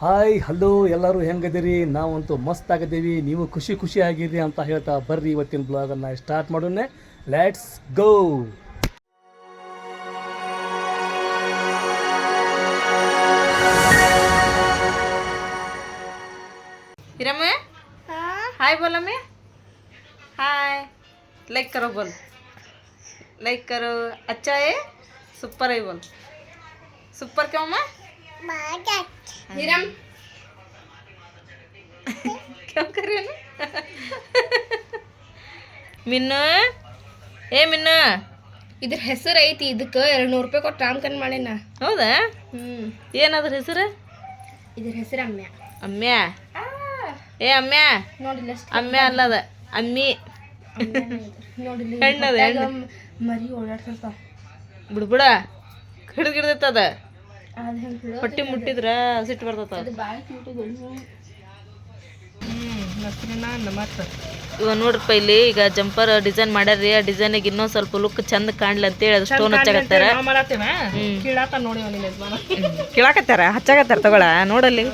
Hi hello ಎಲ್ಲರೂ ಹೆಂಗದಿರಿ ನಾವಂತೂ ಮಸ್ತ್ ಆಗಿದ್ದೀವಿ. ನೀವು ಖುಷಿ ಖುಷಿ ಆಗಿರಿ ಅಂತ ಹೇಳ್ತಾ ಬರ್ರಿ ಇವತ್ತಿನ ಬ್ಲಾಗನ್ನು ಸ್ಟಾರ್ಟ್ ಮಾಡೋಣ. ಲೆಟ್ಸ್ ಗೋ ಇರಮ್ಮ ಹಾಯ್ ಬೋಲಮ್ಮ ಹಾಯ್ ಲೈಕ್ ಕರೋ ಬೋಲ್. ಲೈಕ್ ಕರೋ. ಅಚ್ಚಾಯೇ ಸೂಪರ್ ಐ ಬೋಲ್. ಸೂಪರ್ ಕ್ಯಾಮ હિરમ કેમ કરે ને ಮಿನ್ನ. ಏ ಮಿನ್ನ. ಇದ್ರ ಹೆಸರು ಐತಿ ಇದಕ್ಕೆ ಎರಡು ನೂರು ರೂಪಾಯಿ ಕೊಟ್ಟು ರಾಮಕನ್ ಮಾಡೇನ. ಹೌದಾ? ಹ್ಞೂ ಏನದ್ರ ಹೆಸರು? ಇದ್ರ ಹೆಸರು ಅಮ್ಮ್ಯ ಅಮ್ಮ್ಯ ಏ ಅಮ್ಮ್ಯ ನೋಡಿಲ್ಲ ಅಮ್ಮ್ಯ ಅಲ್ಲದ. ಅಮ್ಮಿ. ನೋಡಿಲ್ಲ ಹೆಣ್ಣದ ಮರಿ ಓಡಾಡ್ತಿರ್ತಾವ. ಬಿಡ್ಬಿಡ ಹಿಡಿದು ಹೊಟ್ಟಿ ಮುಟ್ಟಿದ್ರ ಸಿಟ್ಟು ಬರ್ತದ. ಇವ ನೋಡ್ರಪ್ಪ ಇಲ್ಲಿ ಈಗ ಜಂಪರ್ ಡಿಸೈನ್ ಮಾಡ್ಯಾರ್ರಿ. ಆ ಡಿಸೈನಿಗೆ ಇನ್ನೊಂದ್ ಸ್ವಲ್ಪ ಲುಕ್ ಚಂದ ಕಾಣ್ಲಿ ಅಂತೇಳಿ ಅದು ಸ್ಟೋನ್ ಹಚ್ಚಾಕತ್ತಾರ. ಕೇಳಾಕತ್ತಾರ? ಹಚ್ಚಾಕತ್ತಾರ ತಗೊಳ? ನೋಡಲ್ಲಿ.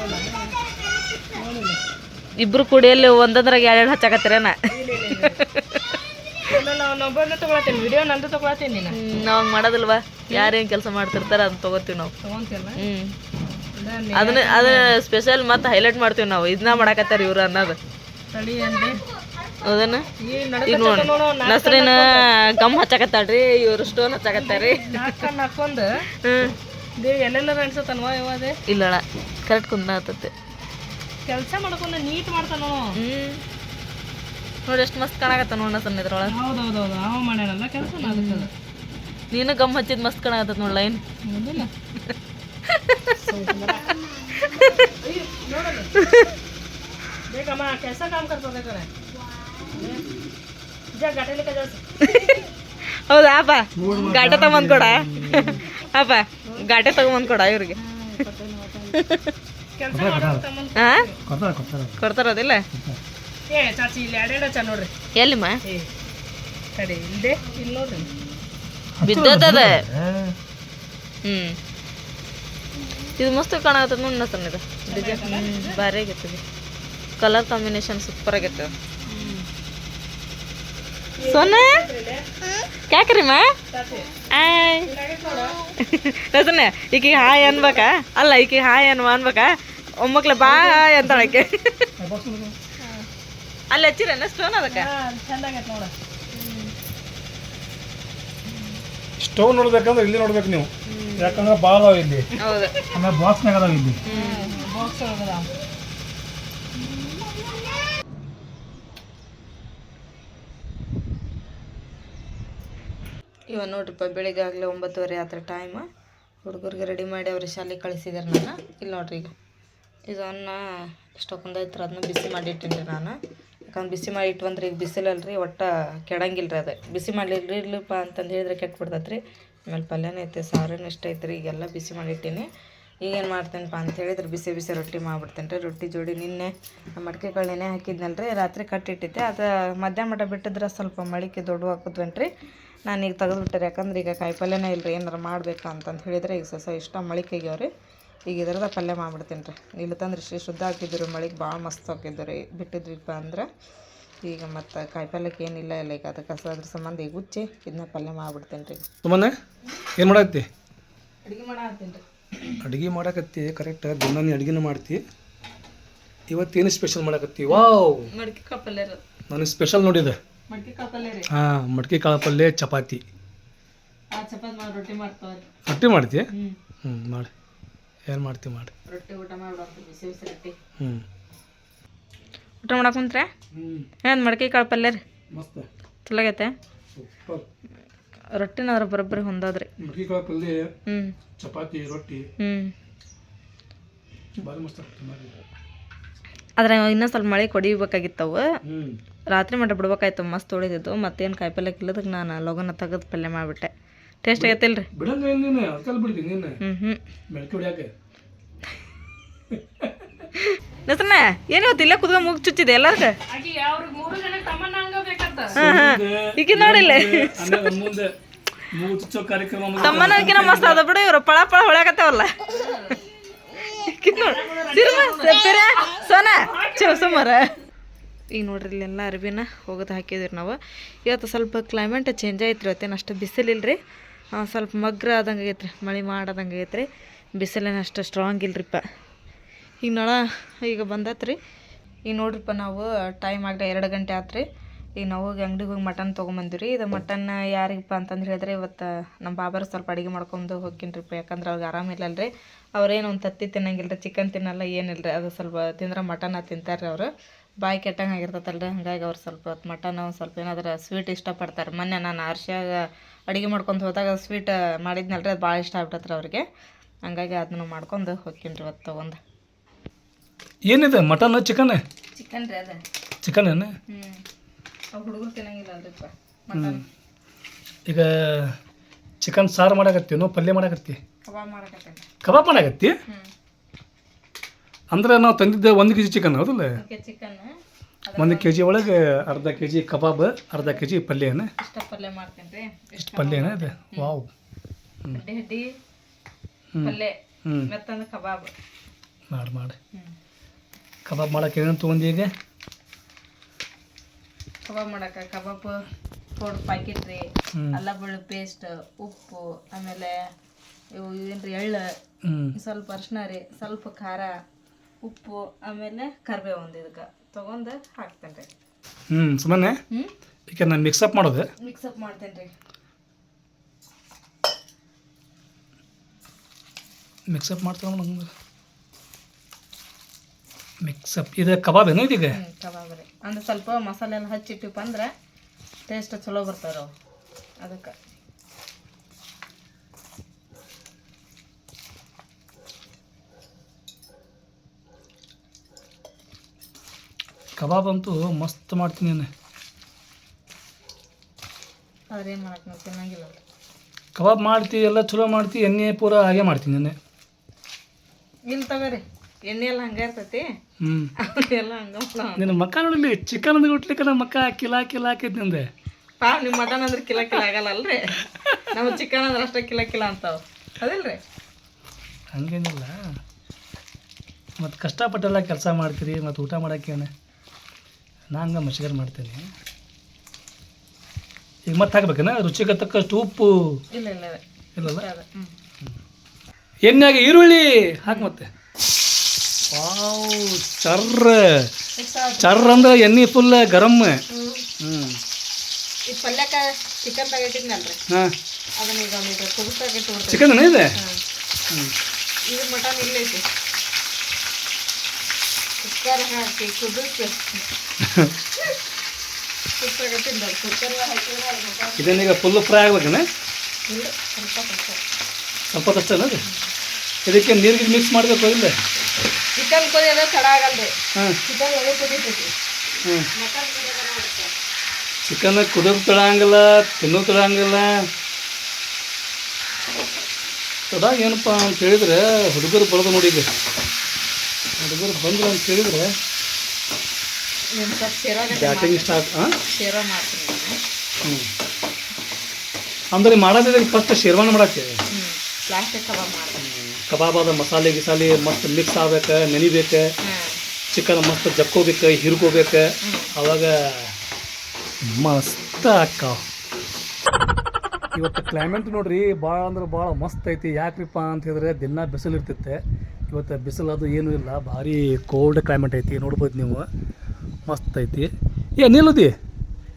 ಇಬ್ರು ಕೂಡಿಯಲ್ಲಿ ಒಂದೊಂದ್ರಾಗ ಎರಡೆರಡು ಹಚ್ಚಾಕತ್ತಾರೇನ? ಒಬ್ಬನ ತಗೊಳತ್ತೇನೆ ವಿಡಿಯೋ ನಂದು ತಗೊಳತ್ತೇನೆ ನೀನು. ನಾವ್ ಮಾಡೋದಿಲ್ವಾ? ಯಾರೇನ್ ಕೆಲಸ ಮಾಡ್ತಿರ್ತಾರ ಅದನ್ನ ತಗೋತೀವಿ ನಾವು. ತಗೊಂತಿಲ್ಲ ಹ್ಮ್. ಅದನ್ನ ಅದನ್ನ ಸ್ಪೆಷಲ್ ಮತ್ತೆ ಹೈಲೈಟ್ ಮಾಡ್ತೀವಿ ನಾವು. ಇದನ್ನ ಮಾಡಾಕತ್ತಾರ ಇವ್ರು ಅನ್ನೋದು. ತಡಿ ಅಂದೆ. ಹೌದನ? ಈ ಈಗ ನೋಡಿ. ನಸ್ರಿನ ಗಮ್ ಹಚ್ಚಾಕತ್ತಾಳ್ರಿ ಇವ್ರು ಸ್ಟೋನ್ ಹಚ್ಚಾಕತ್ತಾರ್ರಿ ನಾಲ್ಕಣ್ಣ ಹಾಕೊಂಡು ಹ್ಮ್. ದೇ ಎಲ್ಲೆಲ್ಲರ ಅನ್ಸತ್ತನ್ವ ಯಾವದೆ ಇಲ್ಲಳ ಕರೆಕ್ಟ್ ಕುಂದಾತತ್ತೆ ಕೆಲಸ ಮಾಡ್ಕೊಂಡು ನೀಟ್ ಮಾಡ್ತಾನೋ. ಹ್ಮ್. ನೋಡಿ ಎಷ್ಟು ಮಸ್ತ್ ಕಾಣಕತ್ತ ನೋಡ ಸಣ್ಣ ಇದ್ರೊಳಗೆ. ಹೌದೌದೌದು ಅವ ಮಾಡ್ಯಾನಲ್ಲ ಕೆಲಸ ಅದಕ್ಕೆ. ನೀನು ಗಮ್ ಹಚ್ಚಿದ್ ಮಸ್ತ್ ಕಾಣಕತ್ತ ನೋಡ ಲೈನ್. ಹೌದಿಲ್ಲ. ಬೇಕಮ್ಮ ಕೆಲಸ ಕಾಮ್ ಹೌದಾ ಅಪ್ಪ? ಗಾಟೆ ತಗೊಂಬಂದ್ ಕೊಡ. ಅಪ್ಪ ಗಾಟೆ ತಗೊಂಬಂದ್ ಕೊಡ ಇವ್ರಿಗೆ. ಕೆಲಸ ಮಾಡೋ ಹಾ? ಕೊಡ್ತಾರೆ ಕೊಡ್ತಾರೆ. ಕೊಡ್ತಾರದಿಲ್ಲ ಏ ಚಾಚಿ ಇಲ್ಲಿ ಎರಡೆರಡು ಚಾ ನೋಡ್ರಿ. ಎಲ್ಲಿಮ್ಮ? ಏ ತಡಿ ಇಲ್ದೆ ಇಲ್ಲಿ ನೋಡ್ರಿ. ಬಿದ್ದದ ಹ್ಮ್. ಇದು ಮಸ್ತ್ ಕಾಣಕತ್ತದ ನೋಡಿ ಸಣ್ಣ ಇದು. ಡಿಸೈನ್ ಭಾರಿ ಆಗೈತದ ಕಲರ್ ಕಾಂಬಿನೇಷನ್ ಸೂಪರ್ ಆಗೈತೆ. ಸೊನ್ನೆ? ಯಾಕ್ರಿ ಆಯ್. ಈಕಿ ಈಕಿಗೆ ಹಾಯ್ ಅನ್ಬೇಕಾ? ಅಲ್ಲ ಈಕಿಗೆ ಹಾಯ್ ಅನ್ವ ಅನ್ಬೇಕಾ? ಒಮ್ಮಕ್ಳ ಬಾ ಅಂತಾಳಕ್ಕೆ ಅಲ್ಲಿ ಹಚ್ಚಿರೇನ ಸ್ಟೋನ್ ಅದಕ್ಕೆ? ಚಂದ ನೋಡು. ಸ್ಟೋನ್ ನೋಡ್ಬೇಕಂದ್ರೆ ಇಲ್ಲಿ ನೋಡ್ಬೇಕು ನೀವು. ಯಾಕಂದ್ರೆ ಭಾಳ ಅದಾವ ಇಲ್ಲಿ. ಹೌದು. ಆಮೇಲೆ ಬಾಕ್ಸ್ನಾಗ ಅದಾವ ಇಲ್ಲಿ. ಬಾಕ್ಸ್ ಒಳಗದ ನೋಡ್ರಿಪ್ಪ ಬೆಳಿಗ್ಗೆ ಆಗಲೇ ಒಂಬತ್ತುವರೆ ಆತ್ರ ಟೈಮ್ ಹುಡುಗರಿಗೆ ರೆಡಿ ಮಾಡಿ ಅವ್ರ ಶಾಲೆಗೆ ಕಳಿಸಿದಾರೆ ನಾನು. ಇಲ್ಲಿ ನೋಡ್ರಿ ಈಗ. ಇದು ಅನ್ನ ಎಷ್ಟೊಂದು ಐತ್ರ ಅದನ್ನ ಬಿಸಿ ಮಾಡಿ ಇಟ್ಟೀನಿ ನಾನು. ಯಾಕಂದ್ರೆ ಬಿಸಿ ಮಾಡಿ ಇಟ್ವಂದ್ರೆ ಈಗ ಬಿಸಿಲಲ್ರಿ, ಒಟ್ಟು ಕೆಡಂಗಿಲ್ಲ ರೀ ಅದು. ಬಿಸಿ ಮಾಡಲಿಲ್ಲ ಇರ್ಲಿಪ್ಪ ಅಂತಂದು ಹೇಳಿದ್ರೆ ಕೆಟ್ಟು ರೀ ಆಮೇಲೆ ಪಲ್ಯನೇ ಐತೆ, ಸಾರೇನು ಇಷ್ಟ ಐತ್ರಿ, ಈಗೆಲ್ಲ ಬಿಸಿ ಮಾಡಿಟ್ಟೀನಿ. ಈಗೇನು ಮಾಡ್ತೇನಪ್ಪ ಅಂತ ಹೇಳಿದ್ರೆ ಬಿಸಿ ಬಿಸಿ ರೊಟ್ಟಿ ಮಾಡಿಬಿಡ್ತೇನೆ ರೀ ರೊಟ್ಟಿ ಜೋಡಿ ನಿನ್ನೆ ಮಡಿಕೆ ಕಾಳು ನೆನೆ ಹಾಕಿದ್ನಲ್ಲ ರೀ ರಾತ್ರಿ ಕಟ್ಟಿಟ್ಟಿದ್ದೆ ಅದು ಮಧ್ಯಾಹ್ನ ಮಟ ಬಿಟ್ಟಿದ್ರೆ ಸ್ವಲ್ಪ ಮಳಿಕೆ ದೊಡ್ಡ ಹಾಕಿದ್ವೇನ್ರಿ. ನಾನು ಈಗ ತೆಗೆದುಬಿಟ್ಟೆ ಯಾಕಂದ್ರೆ ಈಗ ಕಾಯಿ ಪಲ್ಯನೇ ಇಲ್ಲ ರೀ ಏನಾರು ಮಾಡಬೇಕು ಅಂತಂದು ಹೇಳಿದ್ರೆ ಈಗ ಸಸ ಇಷ್ಟ ಮಳಿಕೆ ಆಗ್ಯಾವ ಈಗ ಇದರದ ಪಲ್ಯ ಮಾಡಿಬಿಡ್ತೀನಿ ರೀ. ಇಲ್ಲ ತಂದ್ರೆ ಇಷ್ಟು ಶುದ್ಧ ಹಾಕಿದ್ರು ಮಳೆಗೆ ಭಾಳ ಮಸ್ತ್ ಹಾಕಿದ್ದು ರೀ. ಬಿಟ್ಟಿದ್ವಿಪ್ಪ ಅಂದ್ರೆ ಈಗ ಮತ್ತು ಕಾಯಿ ಪಲ್ಯಕ್ಕೆ ಏನಿಲ್ಲ ಇಲ್ಲ ಈಗ ಅದಕ್ಕೆ ಅದ್ರ ಸಂಬಂಧ ಈಗ ಉಚ್ಚಿ ಇದನ್ನ ಪಲ್ಯ ಮಾಡಿಬಿಡ್ತೀನಿ ರೀ. ಸುಮ್ಮನೆ ಏನು ಮಾಡತ್ತಿ ಅಡುಗೆ ಮಾಡತ್ತೀನಿ ರೀ. ಅಡುಗೆ ಮಾಡಕತ್ತಿ ಕರೆಕ್ಟ್ ದಿನ ನೀ ಮಾಡ್ತೀವಿ ಮಾಡ್ತಿ. ಇವತ್ತೇನು ಸ್ಪೆಷಲ್ ಮಾಡಕತ್ತಿ? ವಾವ್ ಮಡಿಕೆ ಕಾಳು ಪಲ್ಯ ನಾನು ಸ್ಪೆಷಲ್ ನೋಡಿದೆ. ಮಡಿಕೆ ಕಾಳು ಪಲ್ಯ ರೀ. ಹಾಂ ಮಡ್ಕೆ ಕಾಳು ಪಲ್ಯ ಚಪಾತಿ. ಆ ಚಪಾತಿ ಮಾಡಿ ರೊಟ್ಟಿ ಮಾಡ್ತಾವ್ರಿ. ರೊಟ್ಟಿ ಮಾಡ್ತೀಯ ಹ್ಞೂ ಮಾಡಿ. ಏನು ಮಾಡ್ತೀವಿ ಮಾಡಿ ರೊಟ್ಟಿ ಊಟ ಮಾಡ್ಬಿಡೋದು ಬಿಸಿ ಬಿಸಿ ರೊಟ್ಟಿ. ಹ್ಞೂ ಊಟ ಮಾಡಕ್ಕೆ ಕುಂತ್ರೆ ಏನು ಮಡಕೆ ಕಾಳು ಪಲ್ಯ ರೀ? ಮಸ್ತ್. ಚಲಾಗೈತೆ? ಸೂಪರ್. ರೊಟ್ಟಿನ ಅದ್ರ ಬರೋಬ್ಬರಿ ಹೊಂದಾದ್ರಿ. ಮಡಕೆ ಕಾಳು ಪಲ್ಯ ಹ್ಞೂ ಚಪಾತಿ ರೊಟ್ಟಿ. ಹ್ಞೂ ಭಾರಿ ಮಸ್ತ್ ಆಗ್ತದೆ ಮಾಡಿ ಆದ್ರೆ ಇನ್ನೂ ಸ್ವಲ್ಪ ಮಳೆ ಕೊಡಿಬೇಕಾಗಿತ್ತವು. ರಾತ್ರಿ ಮಟ್ಟ ಬಿಡ್ಬೇಕಾಯ್ತು ಮಸ್ತ್ ತೊಳಿದಿದ್ದು ಮತ್ತೇನು ಕಾಯಿ ಪಲ್ಯ ಇಲ್ಲದಕ್ಕೆ ನಾನು ಲೋಗನ ತೆಗೆದು ಪಲ್ಯ ಮಾಡಿಬಿಟ್ಟೆ. ಟೇಸ್ಟ್ ಆಗೈತಿಲ್ಲ ರೀ ಬಿಡಂಗ ನೀನು? ಅದಕ್ಕೆ ಬಿಡ್ತೀನಿ ನೀನು. ಹ್ಞೂ ಹ್ಞೂ ಹೊಡ್ಯಾಕೆ? ನಸನ ಏನು ಇವತ್ತು ಇಲ್ಲೇ ಕುತ್ಕೊಂಡು ಮುಗಿ ಚುಚ್ಚಿದೆ ಎಲ್ಲಾರ್ಗ? ಈಗ ನೋಡಿಲ್ಲ. ಆಮೇಲೆ ಮುಂದೆ ಮೂಗು ಚುಚ್ಚೋ ಕಾರ್ಯಕ್ರಮ ತಮ್ಮನಕಿನ ಮಸ್ತ್ ಅದ ಬಿಡು ಇವ್ರು ಪಳ ಪಳ ಹೊಳಕತ್ತವಲ್ಲ ಸೋನ. ಚಲೋ ಸುಮಾರ. ಈಗ ನೋಡ್ರಿ ಇಲ್ಲೆಲ್ಲ ಅರ್ಬಿನ ಹೋಗೋದು ಹಾಕಿದ್ರಿ ನಾವು. ಇವತ್ತು ಸ್ವಲ್ಪ ಕ್ಲೈಮೇಟ್ ಚೇಂಜ್ ಆಯ್ತು ಇವತ್ತೇನು ಅಷ್ಟು ಬಿಸಿಲಿಲ್ಲ ರೀ ಸ್ವಲ್ಪ ಮಗ್ರ ಆದಂಗೆ ಆಗೈತೆ ರೀ ಮಳೆ ಮಾಡದಂಗೆ ಆಗೈತೆ ರೀ ಬಿಸಿಲೇನು ಅಷ್ಟು ಸ್ಟ್ರಾಂಗ್ ಇಲ್ರಿಪ್ಪ. ಈಗ ನಳ, ಈಗ ಬಂದತ್ ರೀ ಈಗ ನೋಡ್ರಿಪ್ಪ ನಾವು ಟೈಮ್ ಆಗಲಿ ಎರಡು ಗಂಟೆ ಆತ್ರಿ. ಈಗ ನಾವು ಅಂಗಡಿಗೆ ಹೋಗಿ ಮಟನ್ ತೊಗೊಂಬಂದಿವಿ ರೀ ಇದು ಮಟನ್ ಯಾರಿಗಪ್ಪ ಅಂತಂದು ಹೇಳಿದ್ರೆ ಇವತ್ತು ನಮ್ಮ ಬಾಬಾರು ಸ್ವಲ್ಪ ಅಡುಗೆ ಮಾಡ್ಕೊಂಡು ಹೋಗ್ಕಿನ್ರಿಪ್ಪ. ಯಾಕಂದ್ರೆ ಅವ್ರಿಗೆ ಆರಾಮಿಲ್ಲಲ್ಲ ರೀ ಅವ್ರೇನು ಒಂದು ತತ್ತಿ ತಿನ್ನಂಗಿಲ್ಲ ರೀ ಚಿಕನ್ ತಿನ್ನಲ್ಲ ಏನಿಲ್ಲ ರೀ ಅದು ಸ್ವಲ್ಪ ತಿಂದ್ರೆ ಮಟನ್ನ ತಿಂತಾರೆ ರೀ ಅವರು. ಬಾಯಿ ಕೆಟ್ಟಂಗೆ ಆಗಿರ್ತೈತಲ್ಲ ರೀ ಹಂಗಾಗಿ ಅವ್ರು ಸ್ವಲ್ಪ ಹೊತ್ತು ಮಟನ್ ಒಂದು ಸ್ವಲ್ಪ ಏನಾದ್ರೂ ಸ್ವೀಟ್ ಇಷ್ಟಪಡ್ತಾರೆ. ಮೊನ್ನೆ ನಾನು ಅರ್ಶಾಗ ಅಡುಗೆ ಮಾಡ್ಕೊಂಡು ಹೋದಾಗ ಸ್ವೀಟ್ ಮಾಡಿದ್ನಲ್ಲ ರೀ ಅದು ಭಾಳ ಇಷ್ಟ ಆಗ್ಬಿಟ್ಟತ್ರಿ ಅವ್ರಿಗೆ. ಹಂಗಾಗಿ ಅದನ್ನು ಮಾಡ್ಕೊಂಡು ಹೋಗ್ತೀನಿ ರೀ ಇವತ್ತು ತೊಗೊಂಡು. ಏನಿದೆ ಮಟನ್ ಚಿಕನ್? ಚಿಕನ್ ರೀ ಅದ. ಚಿಕನ್ ಏನು? ಹುಡುಗರು ತಿನ್ನಂಗಿಲ್ಲ ಮಟನ್. ಈಗ ಚಿಕನ್ ಸಾರು ಮಾಡಾಕತ್ತೀನೋ ಪಲ್ಯ ಮಾಡಾಕತ್ತಿ? ಕಬಾಬ್ ಮಾಡಾಕತ್ತಿ ಕಬಾಬ್ ಮಾಡಾಕತ್ತಿ? ಹ್ಞೂ ಅಂದ್ರೆ ನಾವು ತಂದಿದ್ದೆ ಒಂದು ಕೆ ಜಿ ಚಿಕನ್ ಹೌದಲ್ಲ ಓಕೆ ಚಿಕನ್ ಒಂದು ಕೆ ಜಿ ಒಳಗೆ ಅರ್ಧ ಕೆ ಜಿ ಕಬಾಬ್ ಅರ್ಧ ಕೆ ಜಿ ಪಲ್ಯ ಏನ ಇಷ್ಟ ಪಲ್ಯ ಮಾಡ್ತೇನೆ ರೀ ಇಷ್ಟು ಪಲ್ಯ ಏನ ಇದೆ ವಾವ್. ಹಡ್ಡಿ ಹಡ್ಡಿ ಹ್ಞೂ ಪಲ್ಯ ಕಬಾಬ್. ಮಾಡಿ ಮಾಡಿ. ಕಬಾಬ್ ಮಾಡಕ್ಕೆ ಏನೇನು ತೊಗೊಂಡು ಈಗ? ಕಬಾಬ್ ಮಾಡಕ್ಕೆ ಕಬಾಬ್ ಪೌಡ್ರ್ ಪ್ಯಾಕೆಟ್ ರೀ. ಅಲ್ಲ ಬೆಳ್ಳುಳ್ಳಿ ಪೇಸ್ಟ್ ಉಪ್ಪು ಆಮೇಲೆ ಇವು ಏನ್ರಿ ಎಳ್ಳು. ಸ್ವಲ್ಪ ಅರ್ಶಿನ ರೀ ಸ್ವಲ್ಪ ಖಾರ. ಉಪ್ಪು ಆಮೇಲೆ ಕರಿಬೇವು ಒಂದು ಇದಕ್ಕೆ ತೊಗೊಂಡು ಹಾಕ್ತೇನೆ ರೀ. ಹ್ಞೂ ಸುಮ್ಮನೆ ಹ್ಞೂ ಈಗ ನಾನು ಮಿಕ್ಸಪ್ ಮಾಡೋದು. ಮಿಕ್ಸಪ್ ಮಾಡ್ತೇನೆ ರೀ. ಮಿಕ್ಸಪ್ ಮಾಡ್ತೇನೆ ಮಿಕ್ಸ್ ಮಿಕ್ಸಪ್ ಇದು ಕಬಾಬ್ ಏನು ಇದೀಗ? ಕಬಾಬ್ ರೀ. ಅಂದ್ರೆ ಸ್ವಲ್ಪ ಮಸಾಲೆ ಎಲ್ಲ ಹಚ್ಚಿಟ್ಟಿಪ್ಪ ಅಂದ್ರೆ ಟೇಸ್ಟ್ ಚಲೋ ಬರ್ತಾವೆ ಅದಕ್ಕೆ. ಕಬಾಬ್ ಅಂತೂ ಮಸ್ತ್ ಮಾಡ್ತೀನಿ ನಾನು ಮಾಡಕ್ಕೆ ನಾವು ತಿನ್ನಂಗಿಲ್ಲ. ಕಬಾಬ್ ಮಾಡ್ತಿ ಎಲ್ಲ ಚಲೋ ಮಾಡ್ತಿ ಎಣ್ಣೆ ಪೂರ ಹಾಗೆ ಮಾಡ್ತೀನಿ ನಾನು ಇಲ್ಲ ತಗೋರಿ ಎಣ್ಣೆ ಎಲ್ಲ ಹಂಗೆ ಇರ್ತೈತಿ? ಹ್ಞೂ ಎಲ್ಲ ಹಂಗೆ ನಿನ್ನ ಮಕ್ಕ ನೋಡಲಿ ಚಿಕನ್ ಅಂದ್ರೆ ಹುಟ್ಲಿಕ್ಕೆ ನಮ್ಮ ಮಕ್ಕ ಕಿಲಾ ಕಿಲಾ ಹಾಕೈತಿ ನಿಂದೆ. ಪಾ ನಿಮ್ಮ ಮಟನ್ ಅಂದ್ರೆ ಕಿಲ ಕಿಲ ಆಗಲ್ಲ ಅಲ್ರಿ? ನಮ್ಮ ಚಿಕನ್ ಅಂದ್ರೆ ಅಷ್ಟೇ ಕಿಲ ಕಿಲ ಅಂತಾವ. ಅದಿಲ್ರಿ? ಹಂಗೇನಿಲ್ಲ. ಮತ್ತು ಕಷ್ಟಪಟ್ಟೆಲ್ಲ ಕೆಲಸ ಮಾಡ್ತೀರಿ ಮತ್ತು ಊಟ ಮಾಡೋಕ್ಕೇನೆ ನಾ ಹಂಗೆ ಮಚ್ಚಿಗಾರ ಮಾಡ್ತೇನೆ. ಈಗ ಮತ್ತೆ ಹಾಕ್ಬೇಕೇನ? ರುಚಿಗೆ ತಕ್ಕಷ್ಟು ಉಪ್ಪು? ಇಲ್ಲ ಇಲ್ಲ ಇಲ್ಲಲ್ಲ? ಎಣ್ಣೆಗೆ ಈರುಳ್ಳಿ ಹಾಕಿ ಮತ್ತೆ. ವಾವ್ ಚರ್ರ. ಚರ್ರ ಅಂದ್ರೆ ಎಣ್ಣೆ ಫುಲ್ ಗರಮ್ ಹ್ಞೂ ಈ ಪಲ್ಯಕ್ಕೆ ಚಿಕನ್ ಹಾಂ. ಅದನ್ನ ಈಗ ಚಿಕನ್ ಇದೆ? ಹ್ಞೂ ಇದು ಮಟನ್ ಇಲ್ಲೈತಿ ಕುಕ್ಕರ್ ಹಾಕಿ ಕುದಿಸಿ ಕುಕ್ಕರ್ ತಿಂದವ್ರು ಕುಕ್ಕರ್ ಹಾಕಿದ್ರೆ ಅದು ಮಟನ್ ಇದನ್ನೀಗ ಫುಲ್ ಫ್ರೈ ಆಗ್ಬೇಕನ? ಸ್ವಲ್ಪ ಅಷ್ಟೇ ಅದು? ಇದಕ್ಕೆ ನೀರಿಗೆ ಮಿಕ್ಸ್ ಮಾಡಬೇಕು ಇಲ್ಲ ಚಿಕನ್ ಕುದಿಯೋದು ತಡ ಆಗಲ್ರಿ. ಹಾಂ. ಚಿಕನ್ ಎಲ್ಲಿ ಕುದೀತೈತಿ ಚಿಕನ್ ಕುದಿದು ತೊಳಂಗಿಲ್ಲ ತಿನ್ನೋ ತೊಳಂಗಿಲ್ಲ ಅದಾಗ ಏನಪ್ಪ ಅಂತ ಹೇಳಿದ್ರೆ ಹುಡುಗರು ಬರೋದು ನೋಡಿ ಈಗ. ಹುಡುಗರು ಬಂದ್ರು ಅಂತ ಹೇಳಿದ್ರೆ ಬ್ಯಾಟಿಂಗ್ ಸ್ಟಾರ್ಟ್ ಹಾಂ. ಹ್ಞೂ ಅಂದ್ರೆ ಮಾಡೋದಿದ್ರೆ ಫಸ್ಟ್ ಶೇರ್ವಾನ ಪ್ಲಾಸ್ಟಿಕ್ ಕಬಾಬ್ ಆದ ಅದ ಮಸಾಲೆ ಗಿಸಾಲೆ ಮಸ್ತ್ ಮಿಕ್ಸ್ ಆಗ್ಬೇಕು ನೆನಿಬೇಕು ಚಿಕನ್ ಮಸ್ತ್ ಜಕ್ಕೋಬೇಕು ಹಿರ್ಕೋಬೇಕು. ಅವಾಗ ಮಸ್ತ್ ಅಕ್ಕಾವ ಇವತ್ತು ಕ್ಲೈಮೇಟ್ ನೋಡ್ರಿ ಭಾಳ ಅಂದ್ರೆ ಭಾಳ ಮಸ್ತ್ ಐತಿ. ಯಾಕ್ರಿಪ್ಪ ಅಂತ ಹೇಳಿದ್ರೆ ದಿನ ಬಿಸಿಲು ಇರ್ತಿತ್ತೆ ಇವತ್ತು ಬಿಸಿಲು ಅದು ಏನೂ ಇಲ್ಲ ಭಾರಿ ಕೋಲ್ಡ್ ಕ್ಲೈಮೇಟ್ ಐತಿ ನೋಡ್ಬೋದು ನೀವು. ಮಸ್ತ್ ಐತಿ. ಏ ನಿಲ್ಲದಿ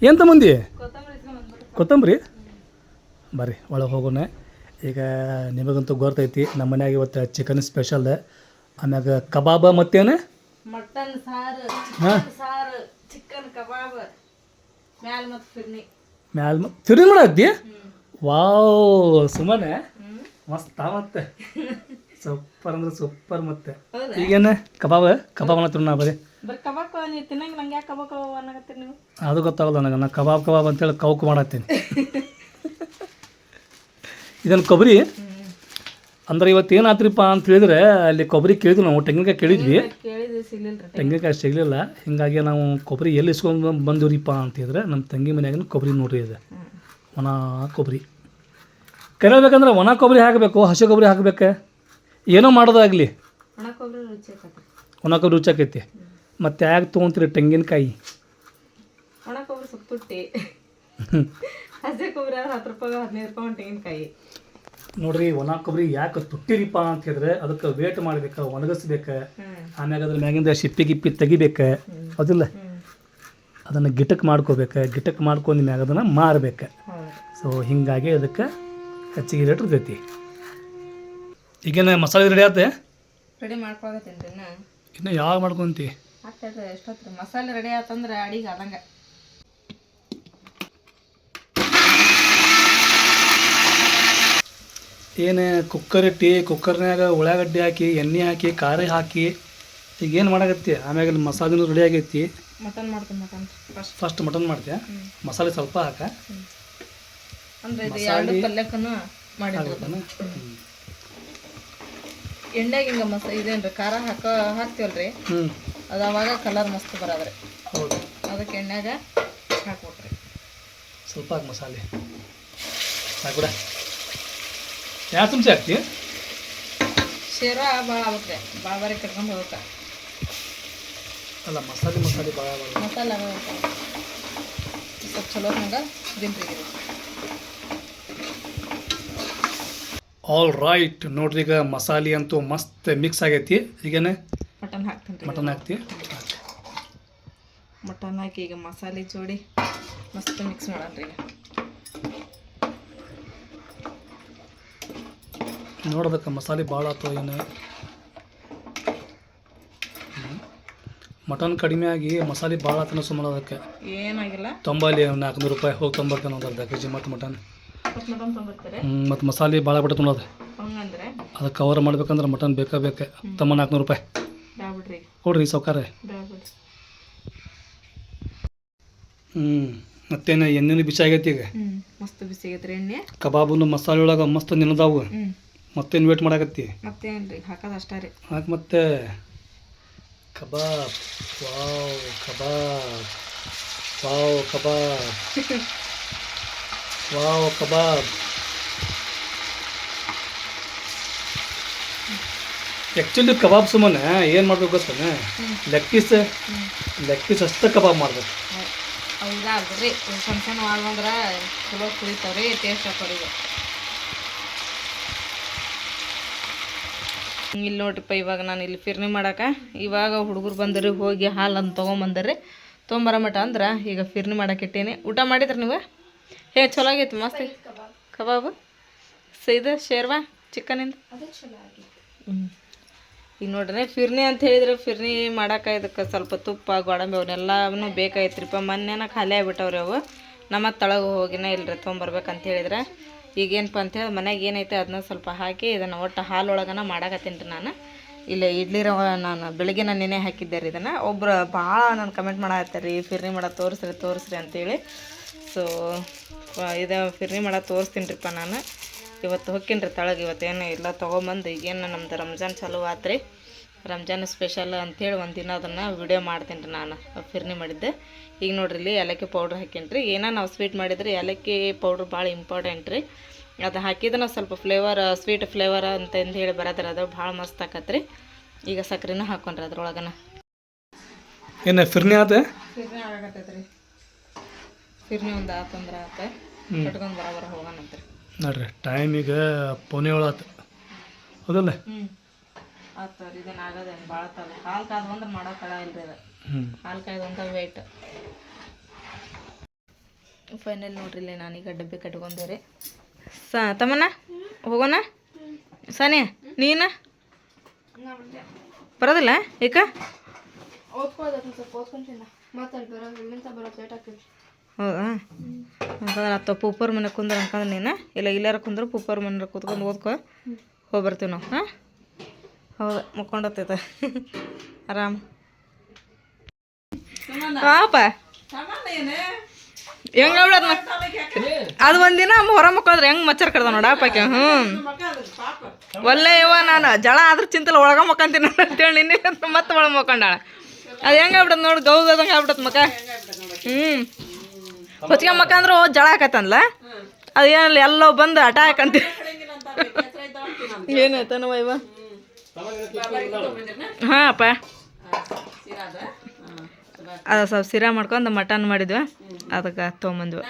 ಎಂತ ಮಂದಿ ಕೊತ್ತಂಬರಿ? ಬರ್ರಿ ಒಳಗೆ ಹೋಗೋಣ. ಈಗ ನಿಮಗಂತೂ ಗೊತ್ತೈತಿ ನಮ್ಮ ಮನ್ಯಾಗ ಇವತ್ತು ಚಿಕನ್ ಸ್ಪೆಷಲ್ ಆಮ್ಯಾಗ ಕಬಾಬ ಮತ್ತೇನು? ಮಟನ್ ಸಾರು ಹಾಂ? ಚಿಕನ್ ಸಾರು ಚಿಕನ್ ಕಬಾಬ್ ಮ್ಯಾಲ್ ಮತ್ತು ಫಿರ್ನಿ. ಮ್ಯಾಲ್ ಮಾಡತ್ತಿ ವಾವ್ ಸುಮ್ಮನೆ ಮಸ್ತ್ ಮತ್ತೆ ಸೂಪರ್ ಅಂದ್ರೆ ಸೂಪರ್ ಮತ್ತೆ. ಈಗೇನ ಕಬಾಬ್ ಕಬಾಬ್ ಅನ್ನತ್ತೀವಿ ನಾ ಬರೀ. ಅದು ಗೊತ್ತಾಗಲ್ಲ ನನಗೆ. ನಾ ಕಬಾಬ್ ಕಬಾಬ್ ಅಂತೇಳಿ ಕೌಕ್ ಮಾಡತ್ತೀನಿ. ಇದನ್ನು ಕೊಬ್ಬರಿ ಅಂದ್ರೆ ಇವತ್ತು ಏನಾತ್ರಿಪ್ಪ ಅಂತ ಹೇಳಿದ್ರೆ ಅಲ್ಲಿ ಕೊಬ್ಬರಿ ಕೇಳಿದ್ವಿ ನಾವು ತೆಂಗಿನಕಾಯಿ ಕೇಳಿದ್ವಿ. ತೆಂಗಿನಕಾಯಿ ಸಿಗಲಿಲ್ಲ. ಹಿಂಗಾಗಿ ನಾವು ಕೊಬ್ಬರಿ ಎಲ್ಲಿ ಇಸ್ಕೊಂಡು ಬಂದಿವ್ರಿಪ್ಪ ಅಂತ ಹೇಳಿದ್ರೆ ನಮ್ಮ ತಂಗಿ ಮನೆಯಾಗ ಕೊಬ್ಬರಿ ನೋಡ್ರಿ ಇದೆ. ಒಣ ಕೊಬ್ಬರಿ. ಕರಿಬೇಕಂದ್ರೆ ಒಣ ಕೊಬ್ಬರಿ ಹಾಕಬೇಕು ಹಸಿ ಕೊಬ್ಬರಿ ಹಾಕಬೇಕು? ಏನೋ ಮಾಡೋದಾಗಲಿ. ಒಣಕೊಬ್ಬರಿ ರುಚಿ ಆಕೈತಿ. ಮತ್ತು ಯಾಕೆ ತೊಗೊಂತೀರಿ ತೆಂಗಿನಕಾಯಿ? ಸ್ವಲ್ಪ ತುಟ್ಟಿ. ಹಸಿ ಕೊಬ್ಬರಿ ಆದ್ರೆ ಹತ್ತು ರೂಪಾಯಿ ಹದಿನೈದು ರೂಪಾಯಿ ಒಂದು ತೆಂಗಿನಕಾಯಿ. ನೋಡ್ರಿ ಒಣ ಕೊಬ್ಬರಿ ಯಾಕೆ ತುಟ್ಟಿರಿಪ್ಪ ಅಂತ ಹೇಳಿದ್ರೆ ಅದಕ್ಕೆ ವೇಟ್ ಮಾಡ್ಬೇಕು ಒಣಗಿಸ್ಬೇಕು. ಆಮ್ಯಾಗ ಅದ್ರ ಮ್ಯಾಗಿಂದ ಸಿಪ್ಪಿ ಗಿಪ್ಪಿ ತೆಗಿಬೇಕು. ಅದಿಲ್ಲ ಅದನ್ನು ಗಿಟಕ್ ಮಾಡ್ಕೋಬೇಕು. ಗಿಟಕ್ ಮಾಡ್ಕೊಂಡ ಮ್ಯಾಗ ಅದನ್ನು ಮಾರ್ಬೇಕು. ಸೊ ಹಿಂಗಾಗಿ ಅದಕ್ಕೆ ಹೆಚ್ಚಿಗೆ ರೇಟ್ ಇರ್ತೈತಿ. ಈಗೇನು ಮಸಾಲೆ ರೆಡಿ ಆತೆ? ರೆಡಿ ಮಾಡ್ಕೊಳಕತ್ತೀನಿ ಇನ್ನ ಇನ್ನು ಯಾವಾಗ ಮಾಡ್ಕೊಂತಿ? ಆಗ್ತೈತೆ ಎಷ್ಟೊತ್ತು ಮಸಾಲೆ ರೆಡಿ ಆತಂದ್ರೆ ಅಡಿಗೆ ಆದಂಗೆ. ಏನು ಕುಕ್ಕರ್ ಇಟ್ಟು ಕುಕ್ಕರ್ನಾಗ ಉಳ್ಳಾಗಡ್ಡಿ ಹಾಕಿ ಎಣ್ಣೆ ಹಾಕಿ ಖಾರ ಹಾಕಿ ಈಗ ಏನು ಮಾಡಾಕತ್ತಿ? ಆಮ್ಯಾಗ ಮಸಾಲೆನೂ ರೆಡಿ ಆಗೈತಿ. ಮಟನ್ ಮಾಡ್ತೀನಿ ಮಟನ್ ಫಸ್ಟ್ ಫಸ್ಟ್ ಮಟನ್ ಮಾಡ್ತೀಯ? ಮಸಾಲೆ ಸ್ವಲ್ಪ ಹಾಕ. ಅಂದ್ರೆ ಇದು ಎರಡು ಪಲ್ಯಕ್ಕನು ಮಾಡಿದ್ರು ಆಗ್ಬೇಕನ ಎಣ್ಣೆಗೆ ಹಿಂಗೆ ಮಸ್ತ್ ಇದೇನ್ರಿ ಖಾರ ಹಾಕೋ ಹಾಕ್ತೀವಲ್ರಿ? ಅದು ಅವಾಗ ಕಲರ್ ಮಸ್ತ್ ಬರೋದ್ರಿ. ಹೌದು. ಅದಕ್ಕೆ ಎಣ್ಣೆಗೆ ಹಾಕ್ಬಿಟ್ರಿ. ಸ್ವಲ್ಪ ಮಸಾಲೆ. ಹಾಕ್ಬಿಡ. ಯಾವ ತುಮ್ಸಿ ಹಾಕ್ತಿ? ಶೇರ ಭಾಳ ಆಗುತ್ತೆ ಭಾಳ ಬಾರಿ ಕಟ್ಕೊಂಡು ಹೋಗುತ್ತೆ. ಅಲ್ಲ ಮಸಾಲೆ ಮಸಾಲೆ ಭಾಳ ಮಸಾಲೆ ಸ್ವಲ್ಪ ಚಲೋ ಹಂಗೆ ದಿನ್ರಿ ಆಲ್ ರೈಟ್ ನೋಡ್ರಿ ಈಗ ಮಸಾಲೆ ಅಂತೂ ಮಸ್ತ್ ಮಿಕ್ಸ್ ಆಗೈತಿ. ಈಗೇನೆ ಮಟನ್ ಹಾಕ್ತೀನಿ ಮಟನ್ ಹಾಕ್ತಿ? ಮಟನ್ ಹಾಕಿ ಈಗ ಮಸಾಲೆ ಜೋಡಿ ಮಸ್ತ್ ಮಿಕ್ಸ್ ಮಾಡೋಣ ಈಗ. ನೋಡೋದಕ್ಕೆ ಮಸಾಲೆ ಭಾಳ ಆಯ್ತು ಏನು? ಮಟನ್ ಕಡಿಮೆ ಆಗಿ ಮಸಾಲೆ ಭಾಳ ಆತನ ಸುಮಾರು ಅದಕ್ಕೆ. ಏನಾಗಿಲ್ಲ. ತೊಂಬಲ್ಲಿ ನಾಲ್ಕುನೂರು ರೂಪಾಯಿ ಹೋಗಿ ತೊಂಬರ್ತಾನೆ ಒಂದು ಅರ್ಧ ಕೆ ಜಿ ಮತ್ತು ಮಟನ್ ಮತ್ತು ಮಸಾಲೆ ಭಾಳ ಬಿಟ್ಟು ಹಂಗಂದ್ರೆ? ಅದಕ್ಕೆ ಕವರ್ ಮಾಡ್ಬೇಕಂದ್ರೆ ಮಟನ್ ಬೇಕಾ ಬೇಕು? ತಮ್ಮ ನಾಲ್ಕುನೂರು ರೂಪಾಯಿ. ಕೊಡ್ರಿ ಸೌಕಾರ ಹ್ಞೂ ಮತ್ತೇನು ಎಣ್ಣೆನು ಬಿಸಿ ಆಗೈತಿ ಈಗ? ಮಸ್ತ್ ಬಿಸಿ ಆಗೈತ್ರಿ ಎಣ್ಣೆ. ಕಬಾಬನ್ನು ಮಸಾಲೆ ಒಳಗೆ ಮಸ್ತ್ ನಿನ್ನದಾವು ಮತ್ತೇನು ವೇಟ್ ಮಾಡಾಕತ್ತಿ? ಮತ್ತೇನು ರೀ ಹಾಕೋದು ಅಷ್ಟೇ ರೀ. ಹಾಕಿ ಮತ್ತೆ. ಕಬಾಬ್. ವಾವ್ ಕಬಾಬ್. ವಾವ್ ಕಬಾಬ್. ವಾವ್ ಕಬಾಬ್ ಆ್ಯಕ್ಚುಲಿ ಕಬಾಬ್ ಸುಮ್ಮನೆ ಏನು ಮಾಡಬೇಕು ಗೊತ್ತಾನೆ ಲೆಗ್ ಪೀಸ್ ಲೆಗ್ ಪೀಸ್ ಅಷ್ಟೇ ಕಬಾಬ್ ಮಾಡ್ಬೇಕು. ಇದಾಗ್ರಿ ಸಣ್ಣ ಸಣ್ಣ ಆದ್ವಂದ್ರೆ ಚಲೋ ಕುಡಿತಾವ್ರಿ ಟೇಸ್ಟ್ ಹಾಕೋರಿಗೆ ಇಲ್ಲಿ ನೋಡ್ರಿಪ್ಪ ಇವಾಗ ನಾನು ಇಲ್ಲಿ ಫಿರ್ನಿ ಮಾಡಕ್ಕೆ ಇವಾಗ ಹುಡುಗರು ಬಂದ್ರಿ ಹೋಗಿ ಹಾಲು ಅಂತ ತೊಗೊಂಬಂದ್ರಿ. ತೊಗೊಂಬರ ಮಟ ಅಂದ್ರೆ ಈಗ ಫಿರ್ನಿ ಮಾಡಕ್ಕೆ ಇಟ್ಟೇನಿ. ಊಟ ಮಾಡಿದ್ರೆ ನೀವು? ಹೇ ಚಲೋ ಆಗೈತಿ ಮಸ್ತ್ ಕಬಾಬ್. ಸ ಇದು ಶೇರ್ವಾ ಚಿಕನಿಂದ? ಹ್ಞೂ ಈಗ ನೋಡ್ರಿ ಫಿರ್ನಿ ಅಂತ ಹೇಳಿದ್ರೆ ಫಿರ್ನಿ ಮಾಡಕ್ಕೆ ಇದಕ್ಕೆ ಸ್ವಲ್ಪ ತುಪ್ಪ ಗೋಡಂಬಿ ಅವನ್ನೆಲ್ಲನೂ ಬೇಕಾಯ್ತ್ರಿಪ್ಪ. ಮೊನ್ನೆನ ಖಾಲಿ ಆಗ್ಬಿಟ್ಟವ್ರಿ ಅವು. ನಮ್ಮ ತಳಗ ಹೋಗಿನ ಇಲ್ರಿ ತೊಗೊಂಬರ್ಬೇಕಂತ ಹೇಳಿದ್ರೆ. ಈಗೇನಪ್ಪ ಅಂತೇಳಿ ಮನೆಗೆ ಏನೈತೆ ಅದನ್ನ ಸ್ವಲ್ಪ ಹಾಕಿ ಇದನ್ನು ಒಟ್ಟು ಹಾಲೊಳಗನ ಮಾಡಾಕತ್ತೀನಿ ರೀ ನಾನು. ಇಲ್ಲ ಇಡ್ಲಿ ರವ ನಾನು ಬೆಳಿಗ್ಗೆ ನಾನು ನೆನೆ ಹಾಕಿದ್ದೆ ರೀ ಇದನ್ನು. ಒಬ್ರು ಭಾಳ ನಾನು ಕಮೆಂಟ್ ಮಾಡಾತ್ತಾರೆ ರೀ ಫಿರ್ನಿ ಮಾಡೋದು ತೋರಿಸ್ರಿ ತೋರಿಸ್ರಿ ಅಂತೇಳಿ. ಸೊ ಇದು ಫಿರ್ನಿ ಮಾಡ ತೋರಿಸ್ತೀನಿ ರೀಪ್ಪ ನಾನು. ಇವತ್ತು ಹೊಕ್ಕಿನ್ರಿ ರೀ ತಳಗೆ ಇವತ್ತೇನು ಇಲ್ಲ ತೊಗೊಂಬಂದು. ಈಗೇನು ನಮ್ದು ರಂಜಾನ್ ಚಾಲು ಆತ್ರಿ. ರಂಜಾನ್ ಸ್ಪೆಷಲ್ ಅಂಥೇಳಿ ಒಂದು ದಿನ ಅದನ್ನು ವಿಡಿಯೋ ಮಾಡ್ತೀನಿ ರೀ ನಾನು ಫಿರ್ನಿ ಮಾಡಿದ್ದೆ. ಈಗ ನೋಡ್ರಿ ಇಲ್ಲಿ ಏಲಕ್ಕಿ ಪೌಡ್ರ್ ಹಾಕೀನಿ ರೀ ಏನೋ ನಾವು ಸ್ವೀಟ್ ಮಾಡಿದ್ರೆ ಏಲಕ್ಕಿ ಪೌಡ್ರ್ ಭಾಳ ಇಂಪಾರ್ಟೆಂಟ್ ರೀ. ಅದು ಹಾಕಿದ್ರೆ ನಾವು ಸ್ವಲ್ಪ ಫ್ಲೇವರ್ ಸ್ವೀಟ್ ಫ್ಲೇವರ್ ಅಂತಂದು ಹೇಳಿ ಬರೋದ್ರ ಅದು ಭಾಳ ಮಸ್ತ್ ಆಕತ್ರಿ. ಈಗ ಸಕ್ಕರೆನೂ ಹಾಕೊಂಡ್ರಿ ಅದ್ರೊಳಗನ. ಏನು ಫಿರ್ನಿ ಆದ ಫಿರ್ನಿ ಆಗತ್ತೈತೆ ರೀ ಫಿರ್ನಿ ಒಂದು ಆತಂದ್ರೆ ಆತ ಕಟ್ಕೊಂಡು ಬರೋಬರ ಹೋಗೋಣಂತ್ರಿ ನೋಡ್ರಿ ಟೈಮ್ ಈಗ ಪೌನೆ ಆತು ಹೌದಲ್ಲ? ಹ್ಞೂ ಆತ ಇದನ್ನ ಆಗೋದೇನು ಭಾಳ ತಲೆ ಹಾಲು ಕಾದು ಅಂದ್ರೆ ಮಾಡೋ ಕಳ ಇಲ್ರಿ ಅದು. ಹಾಲು ಕಾಯ್ದಂತ ವೇಟ್ ಫೈನಲ್ ನೋಡ್ರಿ ಇಲ್ಲಿ ನಾನೀಗ ಡಬ್ಬಿ ಕಟ್ಕೊಂಡೆ ರೀ ಸ ತಮ್ಮನ ಹೋಗೋಣ? ಸಾನಿ ನೀನ? ಬರೋದಿಲ್ಲ? ಏಕ? ಹೌದಾ? ಅಂತಂದ್ರೆ ಅತ್ತ ಪೂಪರ್ ಮನೆ ಕುಂದ್ರ ಅಂತಂದ್ರೆ ನೀನು? ಇಲ್ಲ ಇಲ್ಲಾರ ಕುಂದ್ರೆ ಪೂಪರ್ ಮನೆ ಕೂತ್ಕೊಂಡು ಓದ್ಕೊ ಹೋಗಿ ಬರ್ತೀವಿ ನಾವು ಹಾಂ? ಹೌದ ಮುಕ್ಕೊಂಡತ್ತೈತ. ಆರಾಮ್. ಪಾಪ ಹೆಂಗ ಬಿಡೋದು ಅದು ಒಂದಿನ ಹೊರ ಮಕ್ಕಳ್ರೆ ಹೆಂಗ್ ಮಚ್ಚರ್ ಕಡ್ದ ನೋಡ ಪಾಕೆ ಹ್ಞೂ ಒಳ್ಳೆ ಇವ ನಾನು ಜಳ ಆದ್ರ ಚಿಂತಲ್ಲ ಒಳಗ ಮಕ್ಕಂತೀನಿ ಅಂತೇಳಿ ನಿನ್ನೆ ಮತ್ತೆ ಒಳಗೆ ಮಕ್ಕೊಂಡಾಳ. ಅದು ಹೆಂಗ ಬಿಡೋದು ನೋಡಿ ಗೌದಂಗೆ ಆಗ್ಬಿಡತ್ ಮಕ್ಕ ಹ್ಞೂ ಹೊಚ್ಗೆ ಮಕ್ಕ ಅಂದ್ರೆ ಜಳ ಅದು ಏನಲ್ಲ ಎಲ್ಲೋ ಬಂದು ಹಠ ಹಾಕಂತೀವಿ ಏನಾಯ್ತನವ ಇವ ಹಾಂ ಅಪ್ಪ ಅದ ಸ್ವಲ್ಪ ಸಿರಾ ಮಾಡ್ಕೊಂಡು ಮಟನ್ ಮಾಡಿದ್ವಿ. ಅದಕ್ಕೆ ತೊಗೊಂಬಂದ್ವಿ.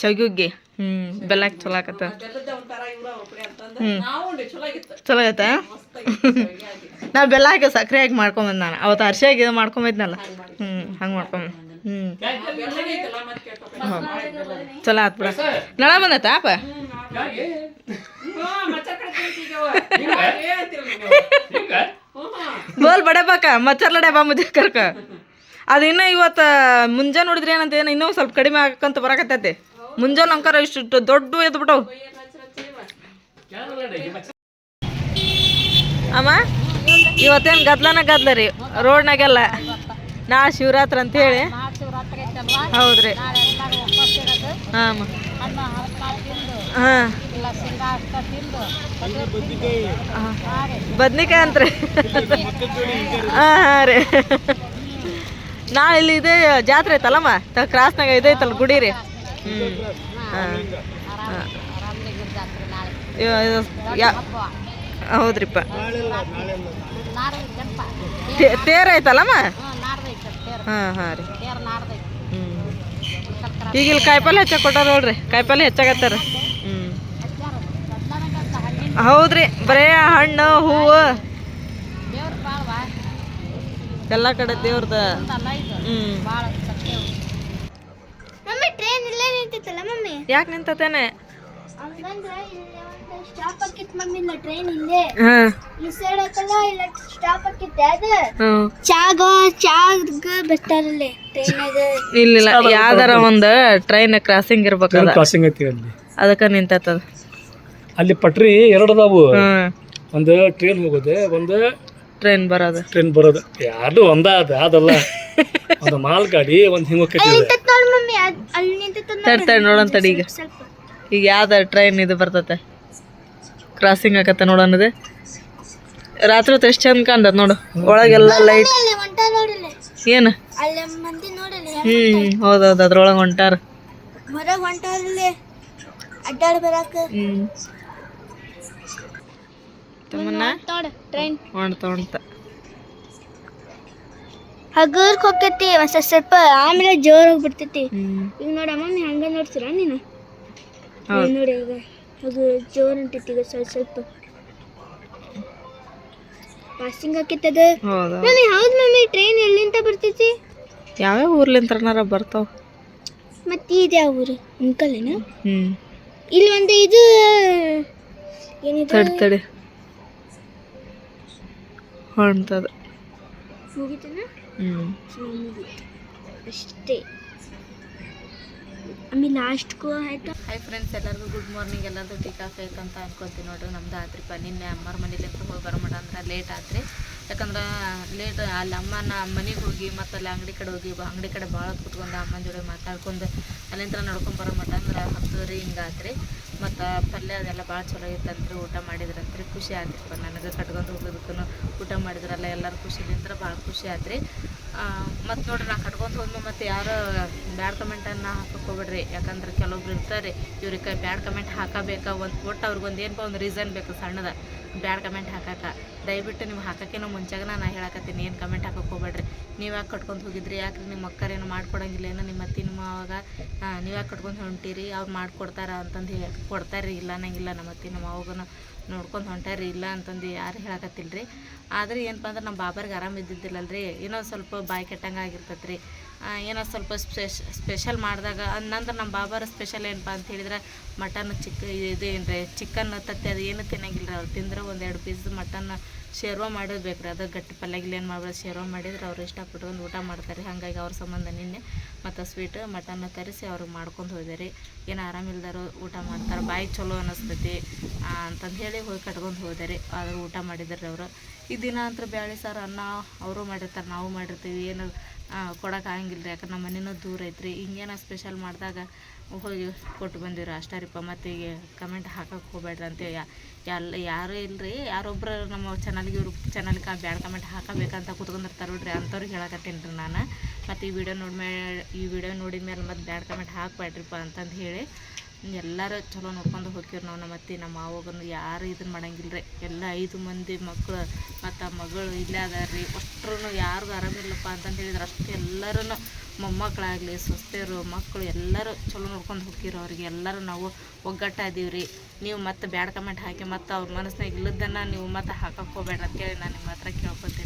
ಶಗುಗ್ಗಿ ಹ್ಞೂ ಬೆಲ್ಲ ಚಲೋ ಆಕತ್ತ. ಹ್ಞೂ ಚಲೋ ಆಯ್ತ ನಾ ಬೆಲ್ಲ ಹಾಕಿ ಸಕ್ಕರೆ ಹಾಕಿ ಮಾಡ್ಕೊಂಬಂದು ನಾನು. ಅವತ್ತು ಅರ್ಶಿಯಾಗಿ ಇದು ಮಾಡ್ಕೊಂಬೈದ್ನಲ್ಲ. ಹ್ಞೂ ಹಂಗೆ ಮಾಡ್ಕೊಂಬ ಚಲೋ ಆತ್ ಬಿಡ. ನಳ ಬಂದೈತಾ ಅಪ್ಪ? ಬೋಲ್ ಬಡಬಾಕ ಮಚ್ಚರ್ಲಡೆ ಬಾ ಮುದ್ದೆ ಕರ್ಕ. ಅದು ಇನ್ನೂ ಇವತ್ತು ಮುಂಜಾನೆ ನೋಡಿದ್ರೆ ಏನಂತ ಏನ ಇನ್ನೂ ಸ್ವಲ್ಪ ಕಡಿಮೆ ಆಗಕ್ಕಂತ ಬರಕತ್ತೈತೆ. ಮುಂಜಾನೆ ಅಂಕಾರ ಇಷ್ಟು ದೊಡ್ಡ ಎದ್ದು ಬಿಟ್ಟವು ಅಮ್ಮ ಇವತ್ತೇನು ಗದ್ಲನ ಗದ್ಲ ರೀ ರೋಡ್ನಾಗೆಲ್ಲ. ನಾ ಶಿವರಾತ್ರಿ ಅಂತ ಹೇಳಿ. ಹೌದ್ರಿ. ಹಾಂ ಹಾಂ. ಬದ್ನಿಕಾಯಿ. ಅಂತ್ರಿ. ಹಾಂ ಹಾಂ ರೀ. ನಾ ಇಲ್ಲಿ ಇದೇ ಜಾತ್ರೆ ಐತಲ್ಲಮ್ಮ ತ ಕ್ರಾಸ್ನಾಗ ಇದೆ ಐತಲ್ಲ ಗುಡಿ ರೀ. ಹ್ಞೂ ಹಾಂ. ಹೌದ್ರಿಪ್ಪ. ತೇರ್ ಐತಲ್ಲಮ್ಮ ಹಾಂ ಹಾಂ ರೀ. ಈಗ ಇಲ್ಲಿ ಕಾಯಿಪಲ್ಲೆ ಹೆಚ್ಚಾಗಿ ಕೊಟ್ಟಾರ ನೋಡ್ರಿ ಕಾಯಿಪಲ್ಲೆ ಹೆಚ್ಚಾಗತ್ತಾರ. ಹ್ಞೂ ಹೌದ್ರಿ ಬರೇ ಹಣ್ಣು ಹೂವು. ಎಲ್ಲ ಕಡೆ ದೇವ್ರದ. ಹ್ಞೂ ಯಾಕೆ ನಿಂತತೇನೆ? ಇಲ್ಲಿ ಯಾವ್ದಾರ ಒಂದು ಟ್ರೈನ್ ಕ್ರಾಸಿಂಗ್ ಇರ್ಬೇಕದ. ಕ್ರಾಸಿಂಗ್ ಐತಿ ಅಲ್ಲಿ. ಅದಕ್ಕೆ ನಿಂತದ ಅಲ್ಲಿ ಪಟ್ರಿ ಎರಡು ಅದಾವು. ಒಂದು ಟ್ರೈನ್ ಹೋಗೋದೆ ಒಂದು ಟ್ರೈನ್ ಬರೋದು. ಟ್ರೈನ್ ಬರೋದು. ಯಾರು ಒಂದ ಅದ ಅದಲ್ಲ. ಒಂದು ಮಾಲ್ ಗಾಡಿ ಒಂದು ಹಿಂಗ ಹೋಗ್ತೈತಿ ನೋಡಿ ಮಮ್ಮಿ. ಅಲ್ಲಿ ನಿಂತಿತ್ತು ತಡಿ ತಡಿ ನೋಡೋಣ ತಡಿ ಈಗ. ಈಗ ಯಾವ್ದ ಟ್ರೈನ್ ಇದು ಬರ್ತತೆ? ಕ್ರಾಸಿಂಗ್ ಆಗತ್ತೆ ನೋಡೋಣದು ರಾತ್ರಿ ಹೊತ್ತು ಎಷ್ಟು ಚಂದ ಕಾಣ್ತದ ನೋಡು. ಒಳಗೆಲ್ಲ ಲೈಟ್ ಏನು? ಹ್ಞೂ ಹೌದೌದು ಅದ್ರೊಳಗೆ ಹೊಂಟಾರ. ಹೊಂಟ ಹೊಂಟ ಹಗರ್ಕ್ ಹೋಗ್ತೈತಿ ಸ್ವಲ್ಪ ಆಮೇಲೆ ಜೋರ್ ಹೋಗ್ಬಿಡ್ತೈತಿ ಹ್ಮ್. ಈಗ ನೋಡಮ್ಮ ನೀ ಹಂಗ ನೋಡ್ತೀರಾ ನೀನು? ನೋಡಿ ಅದು ಜೋರ್ ಈಗ ಸ್ವಲ್ಪ ಸ್ವಲ್ಪ. ಪಾಸಿಂಗ್ ಹಾಕಿತ್ತದ. ಹೌದು? ಮಮ್ಮಿ ಹೌದು ಮಮ್ಮಿ ಟ್ರೈನ್ ಎಲ್ಲಿಂದ ಬರ್ತೈತಿ ಯಾವ್ಯಾವ ಊರ್ಲಿಂತ್ರನಾರ ಬರ್ತಾವ? ಮತ್ತೆ ಇದು ಯಾವ ಊರು? ಉಣ್ಕಲ್ಲೇನ ಹ್ಮ್. ಇಲ್ಲಿ ಒಂದು ಇದು ಏನಿದೆ? ತಡಿ ತಡಿ. ಹೊಂಟದ. ಮುಗಿತನ? ಹ್ಮ್. ಅಷ್ಟೇ. ಆಮೇಲೆ ಲಾಸ್ಟ್ಗೂ ಆಯ್ತು? ಹೈ ಫ್ರೆಂಡ್ಸ್ ಎಲ್ಲರಿಗೂ ಗುಡ್ ಮಾರ್ನಿಂಗ್ ಎಲ್ಲರದು ಟೀ, ಕಾಫಿ ಆಯ್ತು ಅಂತ ಅನ್ಕೊತೀನಿ ನೋಡ್ರಿ. ನಮ್ದು ಆತ್ರಿಪ್ಪ ನಿನ್ನೆ ಅಮ್ಮರ ಮನೇಲಿ ಹೋಗಿ ಬರೋ ಅಂದ್ರೆ ಲೇಟ್ ಆತ್ರಿ. ಯಾಕಂದ್ರೆ ಲೇಟ್ ಅಲ್ಲಿ ಅಮ್ಮನ ಮನೆಗೆ ಹೋಗಿ ಮತ್ತು ಅಲ್ಲಿ ಅಂಗಡಿ ಕಡೆ ಹೋಗಿ ಅಂಗಡಿ ಕಡೆ ಭಾಳ ಕುತ್ಕೊಂಡು ಅಮ್ಮನ ಜೋಡಿ ಮಾತಾಡ್ಕೊಂಡು ಅಲ್ಲಿಂದ ನಡ್ಕೊಂಡು ಬರೋ ಮಟ್ಟ ಅಂದ್ರೆ ಹತ್ತುವರೆ ಹಿಂಗಾತ್ರಿ ಮತ್ತು ಪಲ್ಯ ಅದೆಲ್ಲ ಭಾಳ ಚಲೋ ಇತ್ತಂತ್ರಿ, ಊಟ ಮಾಡಿದ್ರಂತ್ರಿ. ಖುಷಿ ಆತ್ರಿಪ್ಪ ನನಗೆ ಕಟ್ಕೊಂಡು ಹೋಗೋದಕ್ಕೂ ಊಟ ಮಾಡಿದ್ರಲ್ಲ ಎಲ್ಲರೂ ಖುಷಿಲಿಂತ್ರ ಭಾಳ ಖುಷಿ ಆತ್ರಿ. ಮತ್ತು ನೋಡ್ರಿ, ನಾ ಕಟ್ಕೊಂಡು ಹೋದ್ಮೇಲೆ ಮತ್ತು ಯಾರು ಬ್ಯಾಡ್ ಕಮೆಂಟನ್ನು ಹಾಕೋಬಿಡ್ರಿ ಯಾಕಂದ್ರೆ ಕೆಲವೊಬ್ರು ಇರ್ತಾರೆ, ಇವ್ರಿಗೆ ಬ್ಯಾಡ್ ಕಮೆಂಟ್ ಹಾಕಬೇಕಾ ಒಂದು ಒಟ್ಟು ಅವ್ರಿಗೊಂದು ಏನಪ್ಪ ಒಂದು ರೀಸನ್ ಬೇಕು ಸಣ್ಣದ. ಬ್ಯಾಡ್ ಕಮೆಂಟ್ ಹಾಕಕ್ಕೆ ದಯವಿಟ್ಟು ನೀವು ಹಾಕೋಕ್ಕೇನೋ ಮುಂಚಾಗ ನಾನು ಹೇಳಕತ್ತೀನಿ. ಏನು ಕಮೆಂಟ್ ಹಾಕಕ್ಕೆ ಹೋಗ್ಬೇಡ್ರಿ. ನೀವು ಯಾಕೆ ಕಟ್ಕೊಂಡು ಹೋಗಿದ್ರಿ? ಯಾಕೆ ನಿಮ್ಮ ಅಕ್ಕರೇನು ಮಾಡ್ಕೊಡಂಗಿಲ್ಲ? ಏನೋ ನಿಮ್ಮ ಅತ್ತಿ ನಿಮ್ಮ ಅವಾಗ ನೀವು ಯಾಕೆ ಕಟ್ಕೊಂಡು ಹೊಂಟೀರಿ? ಅವ್ರು ಮಾಡ್ಕೊಡ್ತಾರ ಅಂತಂದು ಹೇಳಿ ಕೊಡ್ತಾರೆ ಇಲ್ಲ ನಂಗಿಲ್ಲ ನಮ್ಮ ಅತ್ತಿ, ನಮ್ಮ ಅವಾಗೂ ನೋಡ್ಕೊಂಡು ಹೊಂಟಾರಿ ಇಲ್ಲ ಅಂತಂದು ಯಾರು ಹೇಳಕತ್ತಿಲ್ಲ ರೀ ಆದ್ರೆ ಏನಪ್ಪ ಅಂದ್ರೆ ನಮ್ಮ ಬಾಬರ್ಗೆ ಆರಾಮ ಇದ್ದಿದ್ದಿಲ್ಲಲ್ರಿ. ಏನೋ ಸ್ವಲ್ಪ ಬಾಯಿ ಕೆಟ್ಟಂಗೆ ಆಗಿರ್ತೈತೆ ರೀ ಏನೋ ಸ್ವಲ್ಪ ಸ್ಪೆಷ್, ಸ್ಪೆಷಲ್ ಮಾಡಿದಾಗ ನಂದ್ರೆ ನಮ್ಮ ಬಾಬಾರ ಸ್ಪೆಷಲ್ ಏನಪ್ಪ ಅಂತ ಹೇಳಿದ್ರೆ, ಮಟನ್ ಚಿಕ್ಕ ಇದು ಏನು ರೀ ಚಿಕನ್ ತತ್ತಿ, ಅದು ಏನು ತಿನ್ನಂಗಿಲ್ಲ ರೀ ಅವ್ರು ತಿಂದ್ರೆ ಒಂದೆರಡು ಪೀಸ್ ಮಟನ್ ಶೇರ್ವ ಮಾಡಿರ್ಬೇಕು ಬೇಕು ರೀ ಅದು ಗಟ್ಟಿ ಪಲ್ಯಗಿಲ್ಲ ಏನು ಮಾಡ್ಬೋದು ಶೇರ್ವ ಮಾಡಿದ್ರೆ ಅವ್ರು ಒಂದು ಊಟ ಮಾಡ್ತಾರೆ, ಹಾಗಾಗಿ ಅವ್ರ ಸಂಬಂಧ ನಿನ್ನೆ ಮತ್ತು ಸ್ವೀಟ್ ಮಟನ್ ತರಿಸಿ ಅವ್ರಿಗೆ ಮಾಡ್ಕೊಂಡು ಹೋದೆ ರೀ ಏನು ಆರಾಮಿಲ್ದಾರು ಊಟ ಮಾಡ್ತಾರೆ, ಬಾಯಿ ಚಲೋ ಅನ್ನಿಸ್ತೈತಿ ಅಂತಂದು ಹೇಳಿ ಹೋಗಿ ಕಟ್ಕೊಂಡು ಹೋದೆ ರೀ ಆದ್ರೆ ಊಟ ಮಾಡಿದ್ದಾರೆ ಅವರು. ಈ ದಿನ ಅಂತ ಬ್ಯಾಳಿ ಸಾರು ಅನ್ನ ಅವರು ಮಾಡಿರ್ತಾರೆ, ನಾವು ಮಾಡಿರ್ತೀವಿ, ಏನು ಕೊಡೋಕೆ ಆಗಂಗಿಲ್ಲ ರೀ ಯಾಕಂದ್ರೆ ನಮ್ಮ ಮನೆಯೂ ದೂರ ರೀ ಹಿಂಗೇನ ಸ್ಪೆಷಲ್ ಮಾಡಿದಾಗ ಹೋಗಿ ಕೊಟ್ಟು ಬಂದಿವ್ರಿ. ಅಷ್ಟೇ ರೀಪ್ಪ ಮತ್ತು ಈಗ ಕಮೆಂಟ್ ಹಾಕಕ್ಕೆ ಹೋಗ್ಬೇಡ್ರಿ ಅಂತ ಎಲ್ಲ ಯಾರೂ ಇಲ್ಲರಿ ಯಾರೊಬ್ಬರು ನಮ್ಮ ಚಾನಲ್ಗೆ ಇವ್ರು ಚಾನಲ್ಗೆ ಬ್ಯಾಡ್ ಕಮೆಂಟ್ ಹಾಕಬೇಕಂತ ಕೂತ್ಕೊಂಡಿರ್ತಾರೆ ನೋಡ್ರಿ ಅಂಥವ್ರಿಗೆ ಹೇಳಕತ್ತೀನಿ ರೀ ನಾನು. ಮತ್ತು ಈ ವಿಡಿಯೋ ನೋಡ್ಮೇಲೆ ಈ ವಿಡಿಯೋ ನೋಡಿದ ಮೇಲೆ ಮತ್ತೆ ಬ್ಯಾಡ್ ಕಮೆಂಟ್ ಹಾಕಬೇಡ್ರಿಪ್ಪ ಅಂತಂದು ಹೇಳಿ. ಎಲ್ಲರೂ ಚಲೋ ನೋಡ್ಕೊಂಡು ಹೋಗ್ತೀವಿ ನಾವು ನಮ್ಮ ಅತ್ತೆ, ನಮ್ಮ ಮಾವಗನ್ನು ಯಾರು ಇದನ್ನ ಮಾಡಂಗಿಲ್ಲ ರೀ ಎಲ್ಲ ಐದು ಮಂದಿ ಮಕ್ಕಳು ಮತ್ತು ಮಗಳು ಇಲ್ಲೇ ಅದಾರ ರೀ ಅಷ್ಟ್ರೂ ಯಾರಿಗೂ ಆರಾಮಿಲ್ಲಪ್ಪ ಅಂತಂದು ಹೇಳಿದ್ರೆ ಅಷ್ಟು ಎಲ್ಲರೂ ಮೊಮ್ಮಕ್ಕಳಾಗಲಿ ಸೊಸೆಯರು ಮಕ್ಕಳು ಎಲ್ಲರೂ ಚಲೋ ನೋಡ್ಕೊಂಡು ಹೋಗಿರೋ ಅವ್ರಿಗೆ. ಎಲ್ಲರೂ ನಾವು ಒಗ್ಗಟ್ಟಾದೀವಿ ರೀ ನೀವು ಮತ್ತೆ ಬ್ಯಾಡ್ ಕಮೆಂಟ್ ಹಾಕಿ ಮತ್ತು ಅವ್ರ ಮನಸ್ಸಿನಾಗ ಇಲ್ಲದನ್ನು ನೀವು ಮತ್ತೆ ಹಾಕಕ್ಕೆ ಹೋಗ್ಬೇಡ್ರಿ ಅಂತೇಳಿ ನಾನು ನಿಮ್ಮ ಹತ್ರ ಕೇಳ್ಕೊತೀನಿ.